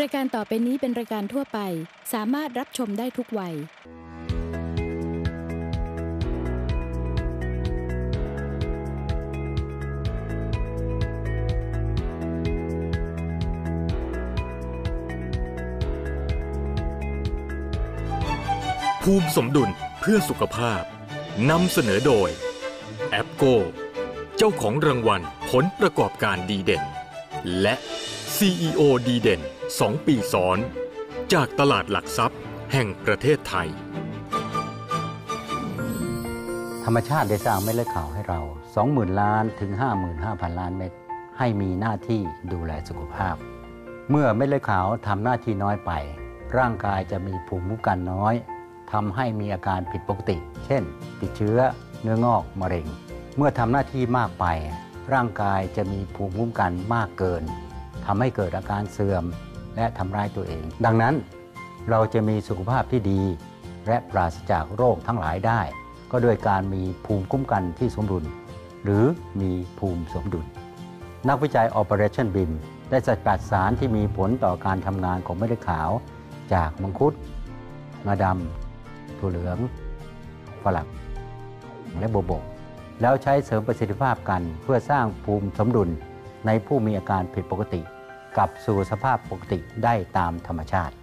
รายการต่อไปนี้เป็นรายการทั่วไป สามารถรับชมได้ทุกวัย ภูมิสมดุลเพื่อสุขภาพนำเสนอโดย แอปโก เจ้าของรางวัลผลประกอบการดีเด่น และ CEO ดีเด่น 2 ปีซ้อน จากตลาดหลักทรัพย์แห่งประเทศไทย ธรรมชาติได้สร้างเม็ดเลือดขาวให้เรา 20,000 ล้านถึง 55,000 ล้านเม็ดให้มีหน้าที่ดูแลสุขภาพ เมื่อเม็ดเลือดขาวทำหน้าที่น้อยไป ร่างกายจะมีภูมิคุ้มกันน้อยทำให้มีอาการผิดปกติ เช่น ติดเชื้อ เนื้องอก มะเร็ง เมื่อทำหน้าที่มากไป ร่างกายจะมีภูมิคุ้มกันมากเกินทำให้เกิดอาการเสื่อมและทำร้ายตัวเอง ดังนั้นเราจะมีสุขภาพที่ดี และปราศจากโรคทั้งหลายได้ ก็โดยการมีภูมิคุ้มกันที่สมดุล หรือมีภูมิสมดุล นักวิจัย Operation BIM ได้สกัดสารที่มีผลต่อการทำงานของเม็ดขาว จากมังคุดงาดำถั่วเหลือง ฝรั่งและโบวบก แล้วใช้เสริมประสิทธิภาพกันเพื่อสร้างภูมิสมดุลในผู้มีอาการผิดปกติกลับสู่สภาพปกติได้ตามธรรมชาติ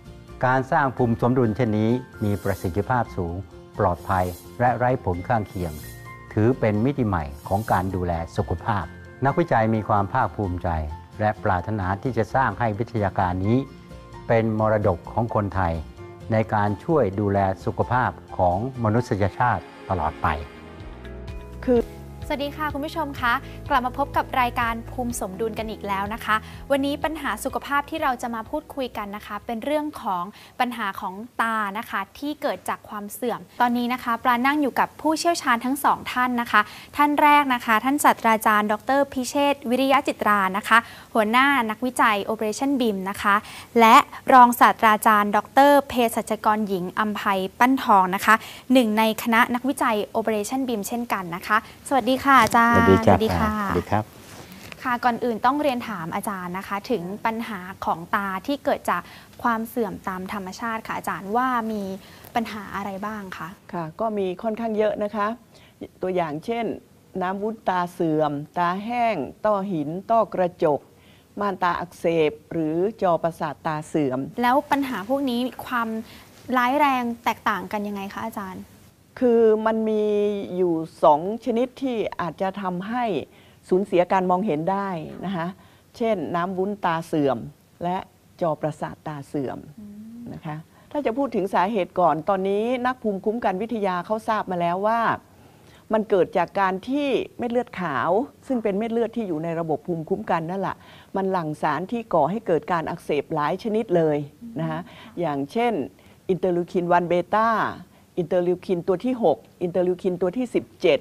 การสร้างภูมิสมดุลเช่นนี้มีประสิทธิภาพสูง ปลอดภัยและไร้ผลข้างเคียง ถือเป็นมิติใหม่ของการดูแลสุขภาพ นักวิจัยมีความภาคภูมิใจ และปรารถนาที่จะสร้างให้วิทยาการนี้ เป็นมรดกของคนไทย ในการช่วยดูแลสุขภาพของมนุษยชาติตลอดไป สวัสดีค่ะคุณผู้ชมคะ กลับมาพบกับรายการภูมิสมดุลกันอีกแล้วนะคะ วันนี้ปัญหาสุขภาพที่เราจะมาพูดคุยกันนะคะ เป็นเรื่องของปัญหาของตานะคะ ที่เกิดจากความเสื่อม ตอนนี้นะคะ ปลานั่งอยู่กับผู้เชี่ยวชาญทั้งสองท่านนะคะ ท่านแรกนะคะ ท่านศาสตราจารย์ ดรพิเชษวิริยะจิตรานะคะ หัวหน้านักวิจัย Operation BIM นะคะ และรองศาสตราจารย์ ดรเภสัชกรหญิงอัมภัยปั้นทองนะคะหนึ่งในคณะนักวิจัย Operation BIM เช่นกันนะคะ สวัสดีค่ะอาจารย์สวัสดีครับค่ะสวัสดีครับ ค่ะก่อนอื่นต้องเรียนถามอาจารย์นะคะ ถึงปัญหาของตาที่เกิดจากความเสื่อมตามธรรมชาติค่ะ อาจารย์ว่ามีปัญหาอะไรบ้างคะค่ะ ก็มีค่อนข้างเยอะนะคะ ตัวอย่างเช่น น้ำวุ้นตาเสื่อม ตาแห้ง ต้อหิน ต้อกระจกม่านตาอักเสบ หรือจอประสาทตาเสื่อม แล้วปัญหาพวกนี้ความร้ายแรงแตกต่างกันยังไงคะอาจารย์ คือมันมีอยู่สองชนิดที่อาจจะทำให้สูญเสียการมองเห็นได้นะคะเช่นน้ำวุ้นตาเสื่อม และจอประสาทตาเสื่อมนะคะถ้าจะพูดถึงสาเหตุก่อนตอนนี้นักภูมิคุ้มกันวิทยาเขาทราบมาแล้วว่า มันเกิดจากการที่เม็ดเลือดขาว ซึ่งเป็นเม็ดเลือดที่อยู่ในระบบภูมิคุ้มกันนั่นแหละมันหลั่งสารที่ก่อให้เกิดการอักเสบหลายชนิดเลยนะคะอย่างเช่นอินเตอร์ลิวคิน 1 เบต้า อินเตอร์ลิวคินตัวที่ 6 อินเตอร์ลิวคินตัวที่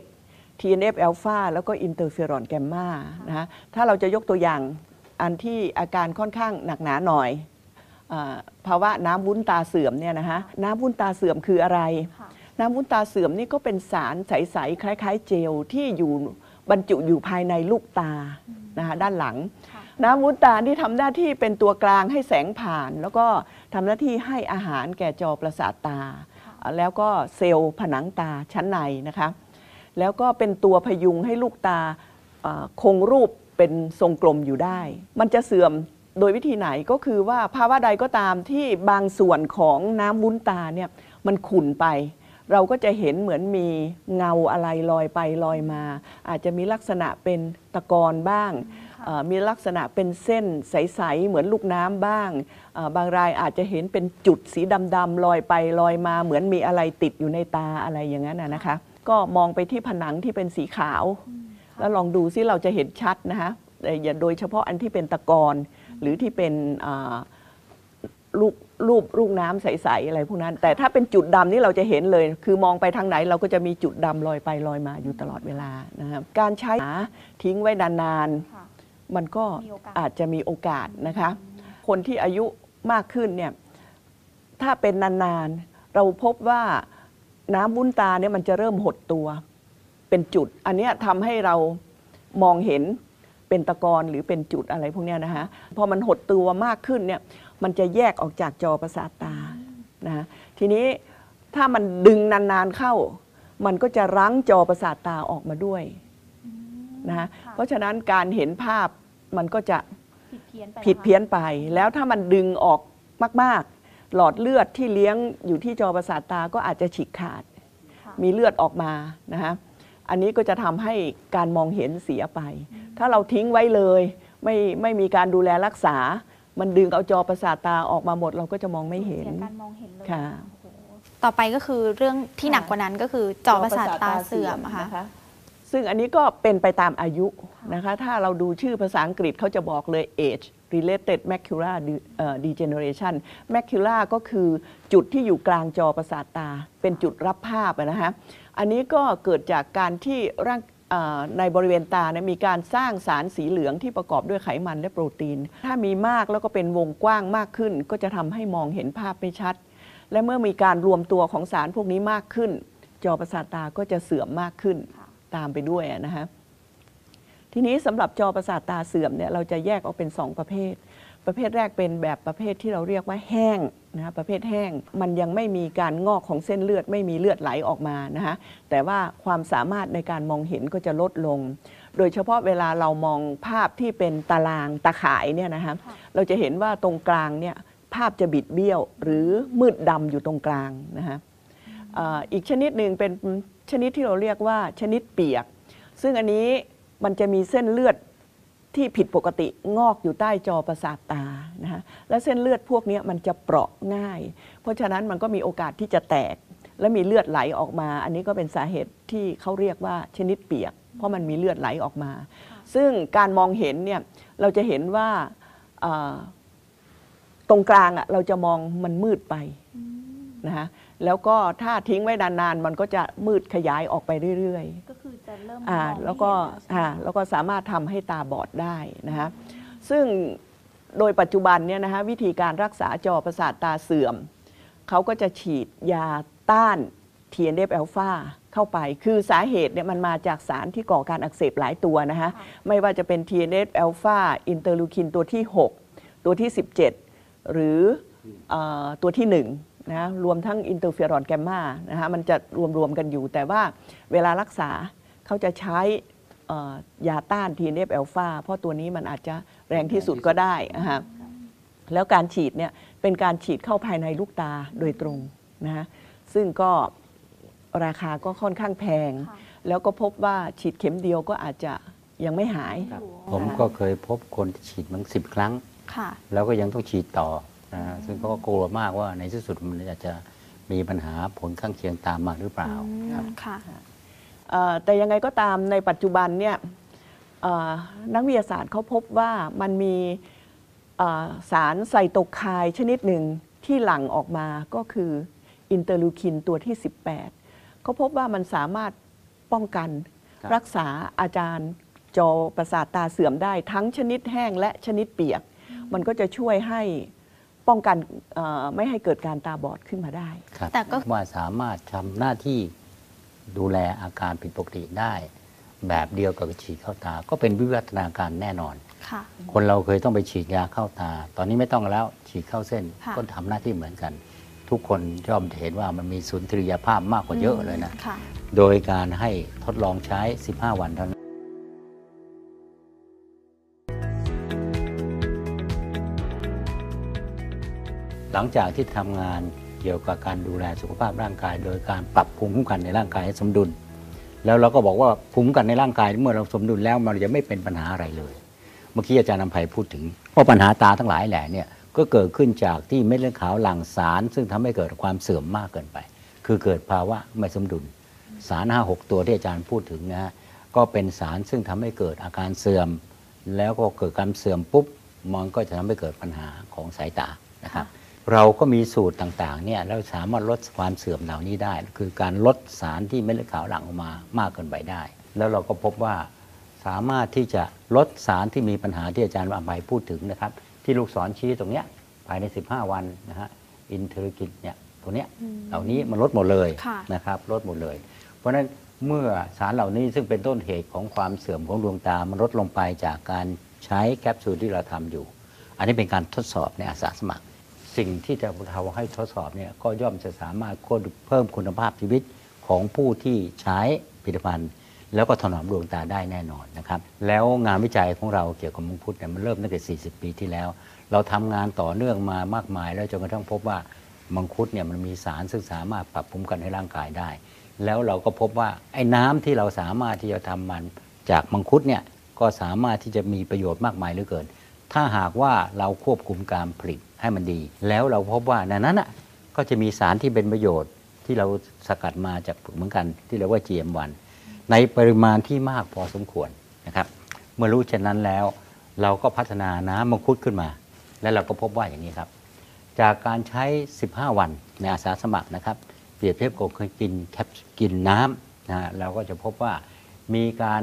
17 TNF อ l p h a แล้วก็อินเตอร์เฟอรอนแกมมานะฮะถ้าเราจะยกตัวอย่างอันที่อาการค่อนข้างหนักหนาหน่อยอาภาวะน้ำวุ้นตาเสื่อมเนี่ยนะฮะน้ำวุ้นตาเสื่อมคืออะไร น้ำวุ้นตาเสื่อมนี่ก็เป็นสารใส ๆ คล้าย ๆ เจลที่อยู่บรรจุอยู่ภายในลูกตานะคะด้านหลัง น้ำวุ้นตาที่ทำหน้าที่เป็นตัวกลางให้แสงผ่าน แล้วก็ทำหน้าที่ให้อาหารแก่จอประสาทตา แล้วก็เซลล์ผนังตาชั้นในนะคะแล้วก็เป็นตัวพยุงให้ลูกตาคงรูปเป็นทรงกลมอยู่ได้ มันจะเสื่อมโดยวิธีไหนก็คือว่าภาวะใดก็ตามที่บางส่วนของน้ำวุ้นตาเนี่ยมันขุ่นไป เราก็จะเห็นเหมือนมีเงาอะไรลอยไปลอยมา อาจจะมีลักษณะเป็นตะกอนบ้าง มีลักษณะเป็นเส้นใส ๆ เหมือนลูกน้ำบ้างเอ่อบางรายอาจจะเห็นเป็นจุดสีดำๆลอยไปลอยมาเหมือนมีอะไรติดอยู่ในตาอะไรอย่างนั้นนะนะคะ ก็มองไปที่ผนังที่เป็นสีขาว แล้วลองดูซิเราจะเห็นชัดนะคะแต่อย่าโดยเฉพาะอันที่เป็นตะกอนหรือที่เป็นอ่าลูกรูปลูกน้ำใส ๆ อะไรพวกนั้น แต่ถ้าเป็นจุดดำนี่เราจะเห็นเลย คือมองไปทางไหนเราก็จะมีจุดดำลอยไปลอยมาอยู่ตลอดเวลานะครับการใช้หาทิ้งไว้นานๆ มันก็มีโอกาสอาจจะมีโอกาสนะคะ คนที่อายุมากขึ้นเนี่ยถ้าเป็นนานๆ เราพบว่าน้ำวุ้นตาเนี่ยมันจะเริ่มหดตัวเป็นจุด อันเนี้ยทำให้เรามองเห็นเเป็นตะกอนหรือเป็นจุดอะไรพวกเนี้ยนะฮะพอมันหดตัวมากขึ้นเนี่ยมันจะแยกออกจากจอประสาทตานะฮะทีนี้ถ้ามันดึงนานๆเข้า มันก็จะรั้งจอประสาทตาออกมาด้วย นะฮะเพราะฉะนั้นการเห็นภาพมันก็จะผิดเพี้ยนไปผิดเพี้ยนไป แล้วถ้ามันดึงออกมาก ๆ หลอดเลือดที่เลี้ยงอยู่ที่จอประสาทตาก็อาจจะฉีกขาด มีเลือดออกมานะฮะอันนี้ก็จะทำให้การมองเห็นเสียไป ถ้าเราทิ้งไว้เลยไม่ไม่มีการดูแลรักษา มันดึงเอาจอประสาทตาออกมาหมด เราก็จะมองไม่เห็นเสียการมองเห็นเลยค่ะโอ้โหต่อไปก็คือเรื่องที่หนักกว่านั้นก็คือจอประสาทตาเสื่อมอะค่ะน ซึ่งอันนี้ก็เป็นไปตามอายุนะคะ ถ้าเราดูชื่อภาษาอังกฤษเขาจะบอกเลย age related macular degeneration macula ก็คือจุดที่อยู่กลางจอประสาทตา เป็นจุดรับภาพนะคะอันนี้ก็เกิดจากการที่ร่างในบริเวณตาเนี่ยมีการสร้างสารสีเหลืองที่ประกอบด้วยไขมันและโปรตีน ถ้ามีมากแล้วก็เป็นวงกว้างมากขึ้น ก็จะทำให้มองเห็นภาพไม่ชัด และเมื่อมีการรวมตัวของสารพวกนี้มากขึ้น จอประสาทตาก็จะเสื่อมมากขึ้น ตามไปด้วยนะฮะทีนี้สำหรับจอประสาทตาเสื่อมเนี่ยเราจะแยกออกเป็น 2 ประเภท ประเภทแรกเป็นแบบประเภทที่เราเรียกว่าแห้งนะฮะประเภทแห้งมันยังไม่มีการงอกของเส้นเลือดไม่มีเลือดไหลออกมานะฮะแต่ว่าความสามารถในการมองเห็นก็จะลดลง โดยเฉพาะเวลาเรามองภาพที่เป็นตารางตาข่ายเนี่ยนะฮะเราจะเห็นว่าตรงกลางเนี่ยภาพจะบิดเบี้ยว หรือมืดดำอยู่ตรงกลางนะฮะอีกชนิดหนึ่งเป็น ชนิดที่เราเรียกว่าชนิดเปียก ซึ่งอันนี้มันจะมีเส้นเลือดที่ผิดปกติงอกอยู่ใต้จอประสาทตานะฮะและเส้นเลือดพวกนี้มันจะเปราะง่าย เพราะฉะนั้นมันก็มีโอกาสที่จะแตก และมีเลือดไหลออกมา อันนี้ก็เป็นสาเหตุที่เขาเรียกว่าชนิดเปียก เพราะมันมีเลือดไหลออกมา ซึ่งการมองเห็นเนี่ยเราจะเห็นว่าตรงกลางอะเราจะมองมันมืดไป นะฮะแล้วก็ถ้าทิ้งไว้นานๆ มันก็จะมืดขยายออกไปเรื่อยๆ ก็คือจะเริ่มอ่ามองไม่แล้วก็เห็นแล้วใช่ไหมอ่าแล้วก็สามารถทำให้ตาบอดได้นะฮะซึ่งโดยปัจจุบันเนี่ยนะฮะวิธีการรักษาจอประสาทตาเสื่อม เขาก็จะฉีดยาต้าน TNF อ l p h a เข้าไป คือสาเหตุเนี่ยมันมาจากสารที่ก่อการอักเสบหลายตัวนะฮะไม่ว่าจะเป็น TNF อ l p h a อินเตอร์ลูคินตัวที่ 6 ตัวที่ 17 หรือเออตัวที่ 1 นะรวมทั้งอินเตอร์เฟอรอนแกมมานะฮะมันจะรวมๆกันอยู่ แต่ว่าเวลารักษาเขาจะใช้เอ่อยาต้าน TNF อ l p h a เพราะตัวนี้มันอาจจะแรงที่สุดก็ได้นะฮะแล้วการฉีดเนี่ยเป็นการฉีดเข้าภายในลูกตาโดยตรงนะฮะซึ่งก็ราคาก็ค่อนข้างแพงค่ะแล้วก็พบว่าฉีดเข็มเดียวก็อาจจะยังไม่หายครับผมก็เคยพบคนที่ฉีดมั้งสิบครั้งค่ะแล้วก็ยังต้องฉีดต่อ นะฮะซึ่งเขาก็กลัวมากว่าในที่สุดมันอาจจะมีปัญหาผลข้างเคียงตามมาหรือเปล่าครับค่ะเอ่อแต่ยังไงก็ตามในปัจจุบันเนี่ยเอ่อนักวิทยาศาสตร์เขาพบว่ามันมีเอ่อสารไซโตไคน์ชนิดหนึ่งที่หลั่งออกมาก็คืออินเตอร์ลูคินตัวที่ 18 เขาพบว่ามันสามารถป้องกันครับ รักษาอาจารย์จอประสาทตาเสื่อมได้ทั้งชนิดแห้งและชนิดเปียก มันก็จะช่วยให้ ป้องกันเอ่อไม่ให้เกิดการตาบอดขึ้นมาได้ครับแต่ก็ว่าสามารถทำหน้าที่ดูแลอาการผิดปกติได้ แบบเดียวกับฉีดเข้าตา ก็เป็นวิวัฒนาการแน่นอนค่ะคนเราเคยต้องไปฉีดยาเข้าตา ตอนนี้ไม่ต้องแล้วฉีดเข้าเส้นค่ะก็ทำหน้าที่เหมือนกัน ทุกคนย่อมเห็นว่ามันมีสุนทรียภาพมากกว่าเยอะเลยนะค่ะโดยการให้ทดลองใช้ 15 วันเท่านั้น หลังจากที่ทำงานเกี่ยวกับการดูแลสุขภาพร่างกาย โดยการปรับภูมิคุ้มกันในร่างกายให้สมดุล แล้วเราก็บอกว่าภูมิคุ้มกันในร่างกายเมื่อเราสมดุลแล้วมันจะไม่เป็นปัญหาอะไรเลย เมื่อกี้อาจารย์นำไพพูดถึงว่าปัญหาตาทั้งหลายแหล่เนี่ยก็เกิดขึ้นจากที่เม็ดเลือดขาวหลั่งสาร ซึ่งทำให้เกิดความเสื่อมมากเกินไป คือเกิดภาวะไม่สมดุล สารห้าหกตัวที่อาจารย์พูดถึงนะฮะก็เป็นสารซึ่งทำให้เกิดอาการเสื่อม แล้วก็เกิดการเสื่อมปุ๊บมันก็จะทำให้เกิดปัญหาของสายตานะครับ เราก็มีสูตรต่างๆเนี่ยเราสามารถลดความเสื่อมเหล่านี้ได้ คือการลดสารที่เม็ดเลือดขาวหลั่งออกมามากเกินไปได้ แล้วเราก็พบว่าสามารถที่จะลดสารที่มีปัญหาที่อาจารย์วางไปพูดถึงนะครับ ที่ลูกศรชี้ตรงเนี้ยภายใน 15 วันนะฮะอินเทอร์กินเนี่ยตัวเนี้ยเหล่านี้มันลดหมดเลยค่ะนะครับลดหมดเลย เพราะฉะนั้นเมื่อสารเหล่านี้ซึ่งเป็นต้นเหตุของความเสื่อมของดวงตา มันลดลงไปจากการใช้แคปซูลที่เราทำอยู่ อันนี้เป็นการทดสอบในอาสาสมัคร สิ่งที่จะเราให้ทดสอบเนี่ยก็ย่อมจะสามารถเพิ่มคุณภาพชีวิตของผู้ที่ใช้ผลิตภัณฑ์ แล้วก็ถนอมดวงตาได้แน่นอนนะครับ แล้วงานวิจัยของเราเกี่ยวกับมังคุดเนี่ยมันเริ่มตั้งแต่ 40 ปีที่แล้ว เราทำงานต่อเนื่องมามากมาย แล้วจนกระทั่งพบว่ามังคุดเนี่ยมันมีสารซึ่งสามารถปรับภูมิกันให้ร่างกายได้ แล้วเราก็พบว่าไอ้น้ำที่เราสามารถที่จะทำมันจากมังคุดเนี่ยก็สามารถที่จะมีประโยชน์มากมายเหลือเกิน ถ้าหากว่าเราควบคุมการผลิตให้มันดี แล้วเราพบว่าในนั้นอะก็จะมีสารที่เป็นประโยชน์ที่เราสกัดมาจากเหมือนกันที่เรียกว่า GM1 ในปริมาณที่มากพอสมควรนะครับ เมื่อรู้เช่นนั้นแล้ว เราก็พัฒนาน้ำมังคุดขึ้นมา และเราก็พบว่าอย่างนี้ครับ จากการใช้ 15 วันในอาสาสมัครนะครับ เปรียบเทียบกับคนกินแคปกินน้ำนะเราก็จะพบว่ามีการ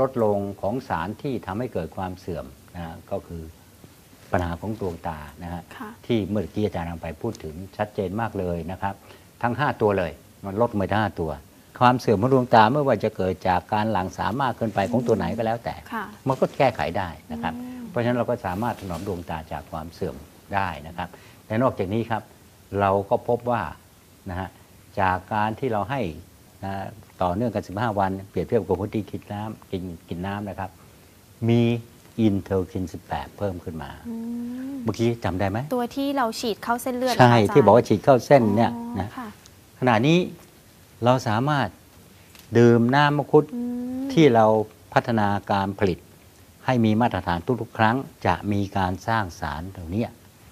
ลดลงของสารที่ทำให้เกิดความเสื่อม นะฮะก็คือปัญหาของดวงตานะฮะค่ะ ที่เมื่อกี้อาจารย์นำไปพูดถึงชัดเจนมากเลยนะครับ ทั้ง 5 ตัวเลยมันลดมาได้5ตัว ความเสื่อมของดวงตาไม่ว่าจะเกิดจากการหลั่งสารมากเกินไปของตัวไหนก็แล้วแต่ ค่ะ มันก็แก้ไขได้นะครับ อืม เพราะฉะนั้นเราก็สามารถถนอมดวงตาจากความเสื่อมได้นะครับและนอกจากนี้ครับ เราก็พบว่านะฮะจากการที่เราให้นะต่อเนื่องกัน 15 วัน เปรียบเทียบกับคนที่กินน้ำกินกินน้ำนะครับ มี อินเทอร์คิน 18 เพิ่มขึ้นมาอืมเมื่อกี้จำได้ไหม ตัวที่เราฉีดเข้าเส้นเลือดใช่เหรคะจรย์ที่บอกว่าฉีดเข้าเส้นเนี่ยอ๋อนะค่ะขณะนี้เราสามารถดื่มน้ำมังคุดอืมที่เราพัฒนาการผลิต ให้มีมาตรฐานทุกๆ ครั้ง จะมีการสร้างสารเหล่านี้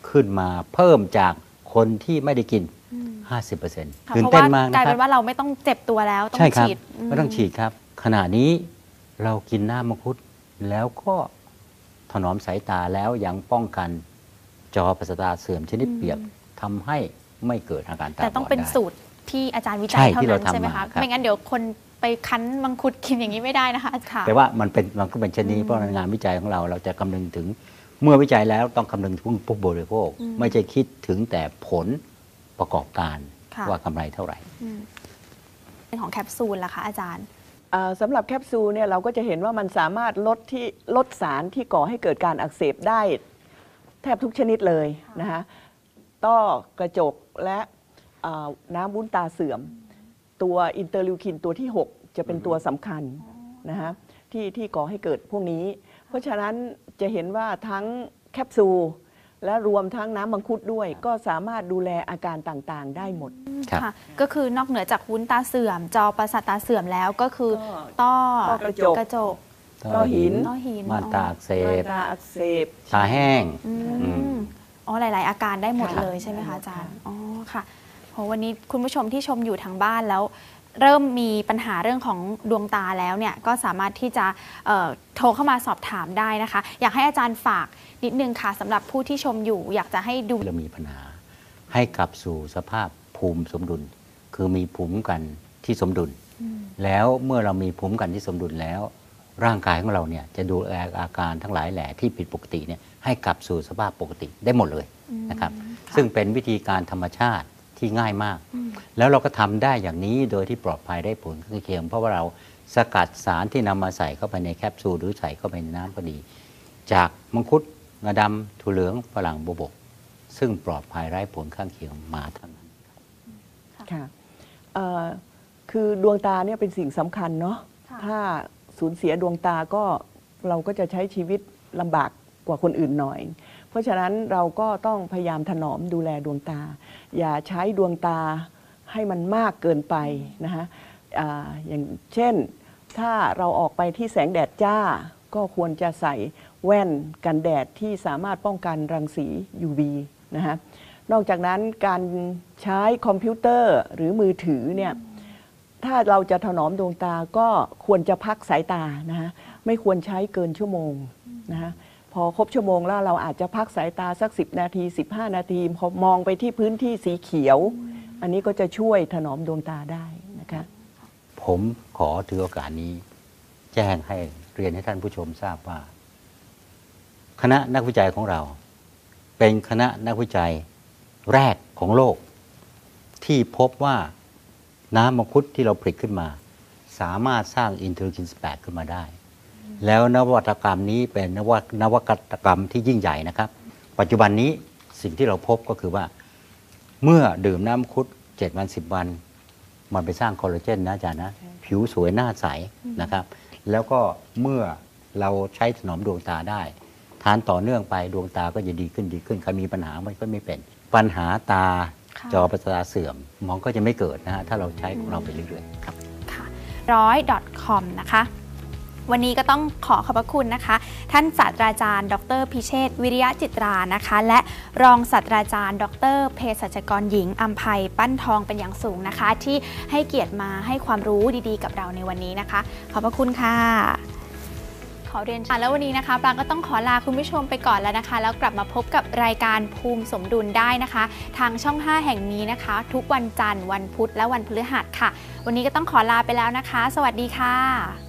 ขึ้นมาเพิ่มจากคนที่ไม่ได้กินอืม50%ค่ะตื่นเพราะเต้นว่ามากกลานะยครัเป็บนว่าเราไม่ต้องเจ็บตัวแล้ว ต้องใช่ครับฉีดไม่ต้องฉีดครับ ขณะนี้เรากินน้ำมังคุดแล้วก็ ถนอมสายตาแล้วยังป้องกันจอประสาทตาเสื่อมชนิดเปียกทำให้ไม่เกิดอาการตาบอดแต่ต้องเป็นได้สูตรที่อาจารย์วิจัใช่ยเท่าที่นั้เรานทำใช่ไหมมาคะครับไม่งั้นเดี๋ยวคนไปคั้นมังคุดกินอย่างนี้ไม่ได้นะคะค่ะแต่ว่ามันเป็นมันก็เป็นเช่นนี้เพราะในงานวิจัยของเราเราจะคำนึงถึงเมื่อวิจัยแล้วต้องคำนึงถึงผู้บริโภคอืมไม่ใช่คิดถึงแต่ผลประกอบการค่ะว่ากำไรเท่าไหร่อืมเป็นของแคปซูลล่ะคะอาจารย์อ่า สำหรับแคปซูลเนี่ยเราก็จะเห็นว่ามันสามารถลดที่ลดสารที่ก่อให้เกิดการอักเสบได้ แทบทุกชนิดเลยนะคะต้อกระจกและอ่าน้ำวุ้นตาเสื่อม ตัวอินเตอร์ลิวคินตัวที่ 6 จะเป็นตัวสำคัญนะคะที่ที่ก่อให้เกิดพวกนี้ เพราะฉะนั้นจะเห็นว่าทั้งแคปซูล และรวมทั้งน้ำมังคุดด้วย ก็สามารถดูแลอาการต่างๆ ได้หมด ครับ ค่ะ ก็คือนอกเหนือจากวุ้นตาเสื่อม จอประสาทตาเสื่อมแล้วก็คือก็ต้อต้อกระจก กระจก ต้อหิน ต้อหิน ม่านตาอักเสบตาอักเสบ ตาแห้ง อือืม มอ๋อหลาย ๆ อาการได้หมดค่ะ เลยใช่ไหมคะอาจารย์ค่ะอ๋อค่ะโหวันนี้คุณผู้ชมที่ชมอยู่ทางบ้านแล้ว เริ่มมีปัญหาเรื่องของดวงตาแล้วเนี่ยก็สามารถที่จะเอ่อโทรเข้ามาสอบถามได้นะคะ อยากให้อาจารย์ฝากนิดนึงค่ะสำหรับผู้ที่ชมอยู่ อยากจะให้ดูเรามีปัญหา ให้กลับสู่สภาพภูมิสมดุล คือมีภูมิคุ้มกันที่สมดุล แล้วเมื่อเรามีภูมิคุ้มกันที่สมดุลแล้ว ร่างกายของเราเนี่ยจะดูแลอาการทั้งหลายแหล่ที่ผิดปกติเนี่ยให้กลับสู่สภาพปกติได้หมดเลยนะครับ ซึ่งเป็นวิธีการธรรมชาติ ที่ง่ายมาก แล้วเราก็ทำได้อย่างนี้โดยที่ปลอดภัยได้ผลข้างเคียง เพราะว่าเราสกัดสารที่นำมาใส่เข้าไปในแคปซูลหรือใส่เข้าไปในน้ำก็ดี จากมังคุดงาดำถั่วเหลืองฝรั่งบวบก ซึ่งปลอดภัยไร้ผลข้างเคียงมาทั้งนั้นค่ะเอ่อคือดวงตาเนี่ยเป็นสิ่งสำคัญเนาะค่ะถ้าสูญเสียดวงตาก็เราก็จะใช้ชีวิตลำบากกว่าคนอื่นหน่อย เพราะฉะนั้นเราก็ต้องพยายามถนอมดูแลดวงตา อย่าใช้ดวงตาให้มันมากเกินไปนะคะอ่าอย่างเช่นถ้าเราออกไปที่แสงแดดจ้าก็ควรจะใส่แว่นกันแดดที่สามารถป้องกันรังสี UV นะคะนอกจากนั้นการใช้คอมพิวเตอร์หรือมือถือเนี่ยถ้าเราจะถนอมดวงตาก็ควรจะพักสายตานะฮะไม่ควรใช้เกินชั่วโมงนะฮะ พอครบชั่วโมงแล้วเราอาจจะพักสายตาสัก 10 นาที 15 นาทีพอมองไปที่พื้นที่สีเขียว อันนี้ก็จะช่วยถนอมดวงตาได้นะคะ ผมขอถือโอกาสนี้ แจ้งให้เรียนให้ท่านผู้ชมทราบว่า คณะนักวิจัยของเรา เป็นคณะนักวิจัยแรกของโลก ที่พบว่าน้ำมังคุดที่เราผลิตขึ้นมา สามารถสร้างอินเทอร์คิน 18 ขึ้นมาได้ แล้วนวัตกรรมนี้เป็นนวัตนวัตกรรมที่ยิ่งใหญ่นะครับ ปัจจุบันนี้สิ่งที่เราพบก็คือว่า เมื่อดื่มน้ำมังคุด7วัน10 วัน มันไปสร้างคอลลาเจนนะอาจารย์นะ ผิวสวยหน้าใสนะครับ แล้วก็เมื่อเราใช้ถนอมดวงตาได้ ทานต่อเนื่องไปดวงตาก็จะดีขึ้นดีขึ้นใครมีปัญหามันก็ไม่เป็น ปัญหาตาค่ะจอประสาทเสื่อมมองก็จะไม่เกิดนะฮะถ้าเราใช้ของเราไปเรื่อยๆครับค่ะร้อย .com นะคะ วันนี้ก็ต้องขอขอบพระคุณนะคะ ท่านศาสตราจารย์ ดร พิเชษวิริยะจิตรานะคะ และรองศาสตราจารย์ ดรเภสัชกรหญิงอัมภัยปั้นทองเป็นอย่างสูงนะคะ ที่ให้เกียรติมาให้ความรู้ดีๆ กับเราในวันนี้นะคะ ขอบพระคุณค่ะ ขอเรียนแล้ววันนี้นะคะปรางก็ต้องขอลาคุณผู้ชมไปก่อนแล้วนะคะ แล้วกลับมาพบกับรายการภูมิสมดุลได้นะคะ ทางช่อง 5 แห่งนี้นะคะ ทุกวันจันทร์วันพุธและวันพฤหัสค่ะ วันนี้ก็ต้องขอลาไปแล้วนะคะ สวัสดีค่ะ